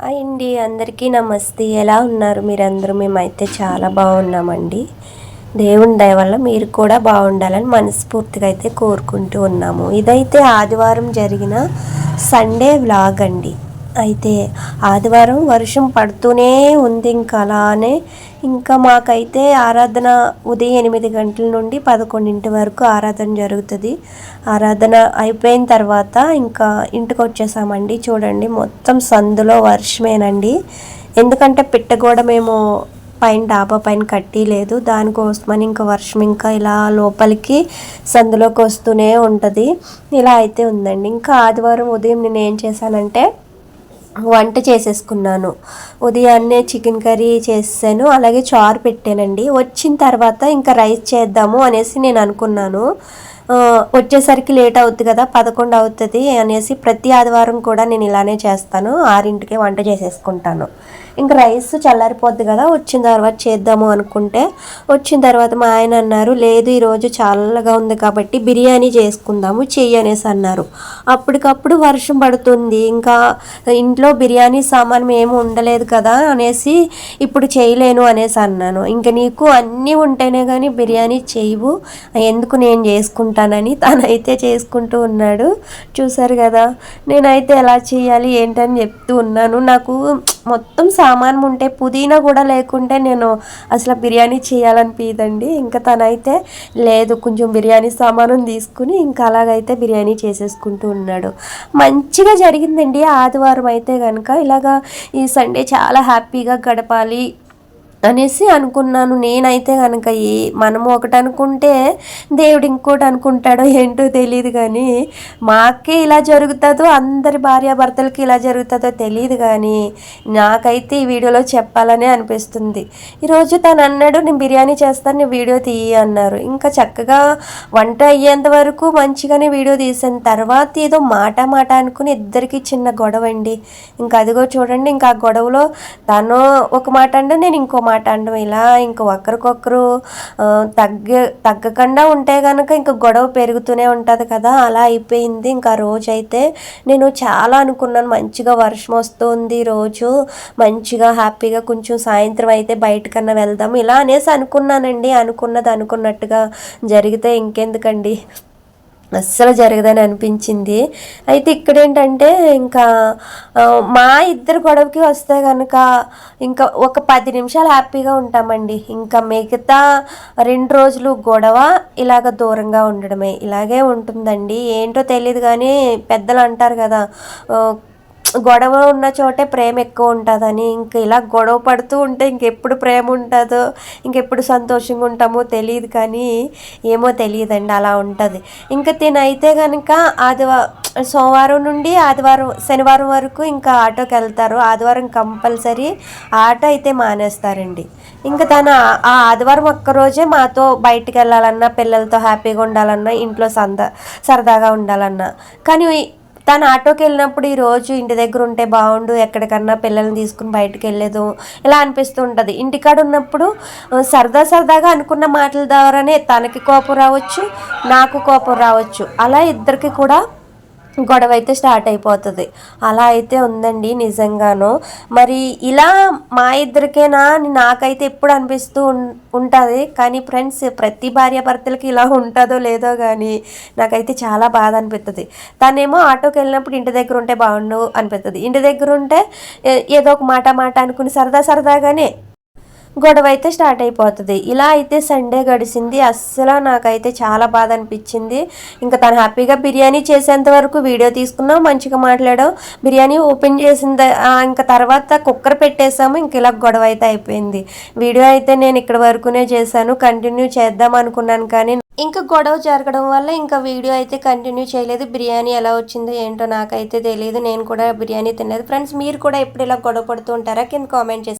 Hi అండి అందరికీ నమస్తే. ఎలా ఉన్నారు మీరందరూ? మేమైతే చాలా బాగున్నామండి. దేవుని దయ వల్ల మీరు కూడా బాగుండాలని మనస్ఫూర్తిగా అయితే కోరుకుంటూ ఉన్నాము. ఇదైతే ఆదివారం జరిగిన సండే వ్లాగ్ అండి. అయితే ఆదివారం వర్షం పడుతూనే ఉంది ఇంకా అలానే. ఇంకా మాకైతే ఆరాధన ఉదయం ఎనిమిది గంటల నుండి పదకొండింటి వరకు ఆరాధన జరుగుతుంది. ఆరాధన అయిపోయిన తర్వాత ఇంకా ఇంటికి వచ్చేసామండి చూడండి మొత్తం సందులో వర్షమేనండి. ఎందుకంటే పిట్ట కూడా మేము పైన డాబా పైన కట్టి లేదు దానికోసమని ఇంకా వర్షం ఇంకా ఇలా లోపలికి సందులోకి వస్తూనే ఉంటుంది. ఇలా అయితే ఉందండి. ఇంకా ఆదివారం ఉదయం నేను ఏం చేశానంటే వంట చేసేసుకున్నాను. ఉదయాన్నే చికెన్ కర్రీ చేసాను అలాగే చారు పెట్టానండి. వచ్చిన తర్వాత ఇంకా రైస్ చేద్దాము అనేసి నేను అనుకున్నాను. వచ్చేసరికి లేట్ అవుతుంది కదా పదకొండు అవుతుంది అనేసి ప్రతి ఆదివారం కూడా నేను ఇలానే చేస్తాను. ఆరింటికే వంట చేసేసుకుంటాను. ఇంకా రైస్ చల్లారిపోద్ది కదా వచ్చిన తర్వాత చేద్దాము అనుకుంటే వచ్చిన తర్వాత మా ఆయన అన్నారు లేదు ఈరోజు చల్లగా ఉంది కాబట్టి బిర్యానీ చేసుకుందాము చెయ్యి అనేసి అన్నారు. అప్పటికప్పుడు వర్షం పడుతుంది ఇంకా ఇంట్లో బిర్యానీ సామాన్ ఏమి ఉండలేదు కదా అనేసి ఇప్పుడు చేయలేను అనేసి అన్నాను. ఇంకా నీకు అన్నీ ఉంటేనే కానీ బిర్యానీ చేయవు ఎందుకు నేను చేసుకుంటాను? చేసుకుంటానని తనైతే చేసుకుంటూ ఉన్నాడు. చూసారు కదా నేనైతే ఎలా చేయాలి ఏంటని చెప్తూ ఉన్నాను. నాకు మొత్తం సామాన్ ఉంటే పుదీనా కూడా లేకుంటే నేను అసలు బిర్యానీ చేయాలనిపించదండి ఇంకా తనైతే లేదు కొంచెం బిర్యానీ సామాను తీసుకుని ఇంకా అలాగైతే బిర్యానీ చేసేసుకుంటూ ఉన్నాడు. మంచిగా జరిగిందండి. ఆదివారం అయితే కనుక ఇలాగా ఈ సండే చాలా హ్యాపీగా గడపాలి అనేసి అనుకున్నాను. నేనైతే కనుక ఈ మనము ఒకటి అనుకుంటే దేవుడు ఇంకోటి అనుకుంటాడో ఏంటో తెలియదు కానీ మాకే ఇలా జరుగుతుందో అందరి భార్యాభర్తలకి ఇలా జరుగుతుందో తెలియదు కానీ నాకైతే ఈ వీడియోలో చెప్పాలనే అనిపిస్తుంది. ఈరోజు తను అన్నాడు నేను బిర్యానీ చేస్తాను నేను వీడియో తీయి అన్నారు. ఇంకా చక్కగా వంట అయ్యేంత వరకు మంచిగానే వీడియో తీసాను తర్వాత ఏదో మాట మాట అనుకుని ఇద్దరికి చిన్న గొడవ అండి ఇంకా అదిగో చూడండి ఇంకా ఆ గొడవలో తను ఒక మాట అంటే నేను ఇంకో మాట అనడం ఇలా ఇంకా ఒకరికొకరు తగ్గ తగ్గకుండా ఉంటే కనుక ఇంకా గొడవ పెరుగుతూనే ఉంటుంది కదా. అలా అయిపోయింది. ఇంకా రోజు అయితే నేను చాలా అనుకున్నాను. మంచిగా వర్షం వస్తుంది రోజు. మంచిగా హ్యాపీగా కొంచెం సాయంత్రం అయితే బయటకన్నా వెళ్దాం ఇలా అనేసి అనుకున్నానండి. అనుకున్నది అనుకున్నట్టుగా జరిగితే ఇంకెందుకండి. అస్సలు జరగదని అనిపించింది. అయితే ఇక్కడ ఏంటంటే ఇంకా మా ఇద్దరు గొడవకి వస్తే కనుక ఇంకా ఒక పది నిమిషాలు హ్యాపీగా ఉంటామండి. ఇంకా మిగతా రెండు రోజులు గొడవ ఇలాగ దూరంగా ఉండడమే. ఇలాగే ఉంటుందండి. ఏంటో తెలియదు కానీ పెద్దలు అంటారు కదా గొడవ ఉన్న చోటే ప్రేమ ఎక్కువ ఉంటుందని ఇంక ఇలా గొడవ పడుతూ ఉంటే ఇంకెప్పుడు ప్రేమ ఉంటుందో ఇంకెప్పుడు సంతోషంగా ఉంటామో తెలియదు కానీ ఏమో తెలియదండి అలా ఉంటుంది. ఇంకా తినైతే కనుక ఆదివారం సోమవారం నుండి ఆదివారం శనివారం వరకు ఇంకా ఆటోకి వెళ్తారు. ఆదివారం కంపల్సరీ ఆటో అయితే మానేస్తారండి. ఇంకా తను ఆ- ఆ ఆదివారం ఒక్కరోజే మాతో బయటికి వెళ్ళాలన్నా పిల్లలతో హ్యాపీగా ఉండాలన్నా ఇంట్లో సంద సరదాగా ఉండాలన్నా. కానీ తను ఆటోకి వెళ్ళినప్పుడు ఈరోజు ఇంటి దగ్గర ఉంటే బాగుండు ఎక్కడికన్నా పిల్లల్ని తీసుకుని బయటకు వెళ్ళేదు ఇలా అనిపిస్తూ ఉంటుంది. ఇంటికాడ ఉన్నప్పుడు సరదా సరదాగా అనుకున్న మాటల ద్వారానే తనకి కోపం రావచ్చు నాకు కోపం రావచ్చు. అలా ఇద్దరికి కూడా గొడవ అయితే స్టార్ట్ అయిపోతుంది. అలా అయితే ఉందండి నిజంగాను. మరి ఇలా మా ఇద్దరికేనా నాకైతే ఎప్పుడు అనిపిస్తూ ఉం- ఉంటుంది. కానీ ఫ్రెండ్స్ ప్రతి భార్య భర్తలకి ఇలా ఉంటుందో లేదో కానీ నాకైతే చాలా బాధ అనిపిస్తుంది తనేమో ఆటోకి వెళ్ళినప్పుడు ఇంటి దగ్గర ఉంటే బాగుండు అనిపిస్తుంది ఇంటి దగ్గర ఉంటే ఏదో ఒక మాట మాట అనుకుని సరదా సరదాగానే గొడవ అయితే స్టార్ట్ అయిపోతుంది. ఇలా అయితే సండే గడిచింది అస్సలు నాకైతే చాలా బాధ అనిపించింది. ఇంకా తను హ్యాపీగా బిర్యానీ చేసేంత వరకు వీడియో తీసుకున్నాం మంచిగా మాట్లాడాం బిర్యానీ ఓపెన్ చేసిన ఇంకా తర్వాత కుక్కర్ పెట్టేసాము ఇంక ఇలా గొడవ అయితే అయిపోయింది. వీడియో అయితే నేను ఇక్కడ వరకునే చేశాను. కంటిన్యూ చేద్దాం అనుకున్నాను కానీ ఇంకా గొడవ జరగడం వల్ల ఇంకా వీడియో అయితే కంటిన్యూ చేయలేదు. బిర్యానీ ఎలా వచ్చిందో ఏంటో నాకైతే తెలియదు నేను కూడా బిర్యానీ తినలేదు. ఫ్రెండ్స్ మీరు కూడా ఎప్పుడు ఇలా గొడవ పడుతూ ఉంటారా? కింద కామెంట్ చేసి